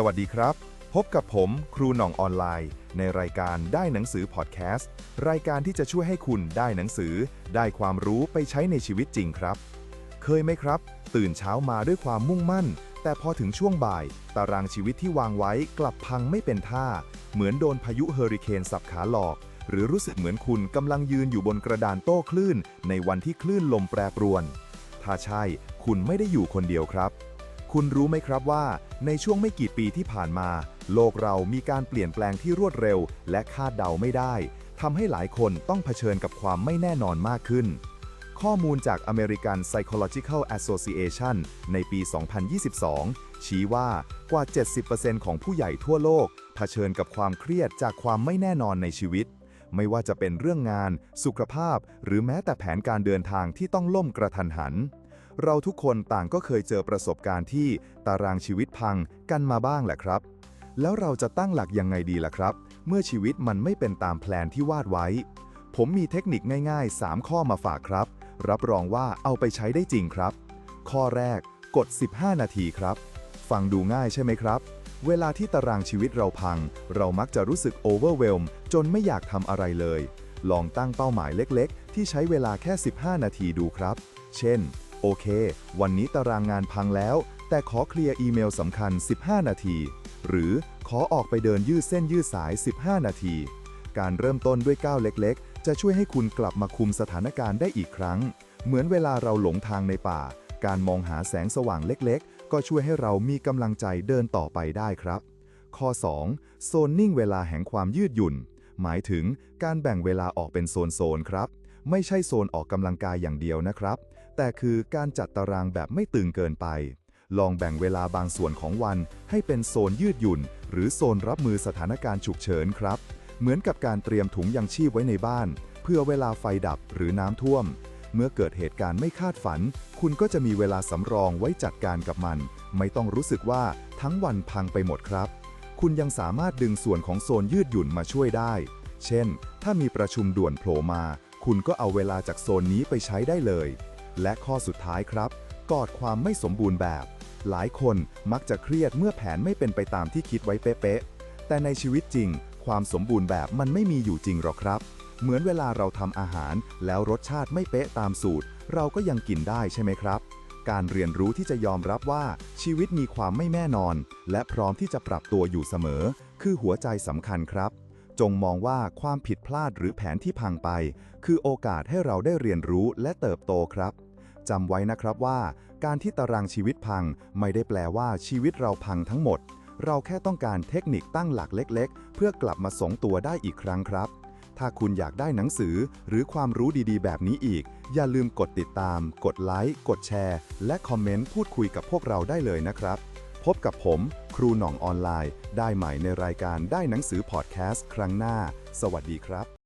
สวัสดีครับ พบกับผมครูหน่องออนไลน์ ในรายการได้หนังสือพอดแคสต์รายการที่จะช่วยให้คุณได้หนังสือ ได้ความรู้ไปใช้ในชีวิตจริงครับ เคยไหมครับ ตื่นเช้ามาด้วยความมุ่งมั่น แต่พอถึงช่วงบ่าย ตารางชีวิตที่วางไว้กลับพังไม่เป็นท่า เหมือนโดนพายุเฮอริเคนสับขาหลอก หรือรู้สึกเหมือนคุณกำลังยืนอยู่บนกระดานโต้คลื่น ในวันที่คลื่นลมแปรปรวน ถ้าใช่คุณไม่ได้อยู่คนเดียวครับ คุณรู้ไหมครับว่า ในช่วงไม่กี่ปีที่ผ่านมา โลกเรามีการเปลี่ยนแปลงที่รวดเร็ว และคาดเดาไม่ได้ทำให้หลายคนต้องเผชิญกับความไม่แน่นอนมากขึ้น ข้อมูลจาก American Psychological Association ในปี 2022 ชี้ว่ากว่า 70%ของผู้ใหญ่ทั่วโลก เผชิญกับความเครียดจากความไม่แน่นอนในชีวิต ไม่ว่าจะเป็นเรื่องงาน สุขภาพ หรือแม้แต่แผนการเดินทางที่ต้องล่มกระทันหัน เราทุกคนต่างก็เคยเจอประสบการณ์ที่ตารางชีวิตพังกันมาบ้างแหละครับ แล้วเราจะตั้งหลักยังไงดีล่ะครับ เมื่อชีวิตมันไม่เป็นตามแผนที่วาดไว้ ผมมีเทคนิคง่าย ๆ 3 ข้อมาฝากครับ รับรองว่าเอาไปใช้ได้จริงครับ ข้อแรก กด 15 นาทีครับ ฟังดูง่ายใช่ไหมครับ เวลาที่ตารางชีวิตเราพัง เรามักจะรู้สึกโอเวอร์เวลมจนไม่อยากทำอะไรเลย ลองตั้งเป้าหมายเล็กๆ ที่ใช้เวลาแค่ 15 นาทีดูครับ เช่น โอเค วันนี้ตารางงานพังแล้ว แต่ขอเคลียร์อีเมลสำคัญ 15 นาที หรือขอออกไปเดินยืดเส้นยืดสาย 15 นาที การเริ่มต้นด้วยก้าวเล็กๆ จะช่วยให้คุณกลับมาคุมสถานการณ์ได้อีกครั้ง เหมือนเวลาเราหลงทางในป่า การมองหาแสงสว่างเล็กๆ ก็ช่วยให้เรามีกำลังใจเดินต่อไปได้ครับ ข้อ 2. โซนนิ่งเวลาแห่งความยืดหยุ่น หมายถึงการแบ่งเวลาออกเป็นโซนๆครับ ไม่ใช่โซนออกกำลังกายอย่างเดียวนะครับ แต่คือการจัดตารางแบบไม่ตึงเกินไป ลองแบ่งเวลาบางส่วนของวัน ให้เป็นโซนยืดหยุ่น หรือโซนรับมือสถานการณ์ฉุกเฉินครับ เหมือนกับการเตรียมถุงยังชีพไว้ในบ้าน เพื่อเวลาไฟดับหรือน้ำท่วม เมื่อเกิดเหตุการณ์ไม่คาดฝัน คุณก็จะมีเวลาสำรองไว้จัดการกับมัน ไม่ต้องรู้สึกว่าทั้งวันพังไปหมดครับ คุณยังสามารถดึงส่วนของโซนยืดหยุ่นมาช่วยได้ เช่น ถ้ามีประชุมด่วนโผล่มา คุณก็เอาเวลาจากโซนนี้ไปใช้ได้เลย และข้อสุดท้ายครับ กอดความไม่สมบูรณ์แบบ หลายคนมักจะเครียดเมื่อแผนไม่เป็นไปตามที่คิดไว้เป๊ะๆ แต่ในชีวิตจริง ความสมบูรณ์แบบมันไม่มีอยู่จริงหรอกครับ เหมือนเวลาเราทำอาหาร แล้วรสชาติไม่เป๊ะตามสูตร เราก็ยังกินได้ใช่ไหมครับ การเรียนรู้ที่จะยอมรับว่าชีวิตมีความไม่แน่นอน และพร้อมที่จะปรับตัวอยู่เสมอ คือหัวใจสำคัญครับ จงมองว่าความผิดพลาดหรือแผนที่พังไป คือโอกาสให้เราได้เรียนรู้และเติบโตครับจำไว้นะครับว่า การที่ตารางชีวิตพังไม่ได้แปลว่าชีวิตเราพังทั้งหมด เราแค่ต้องการเทคนิคตั้งหลักเล็ก ๆ เพื่อกลับมาสงตัวได้อีกครั้งครับ ถ้าคุณอยากได้หนังสือหรือความรู้ดีๆ แบบนี้อีก อย่าลืมกดติดตาม กดไลค์ กดแชร์ และคอมเมนต์พูดคุยกับพวกเราได้เลยนะครับ พบกับผม ครูหน่องออนไลน์ ได้ใหม่ในรายการได้หนังสือพอดแคสต์ครั้งหน้า สวัสดีครับ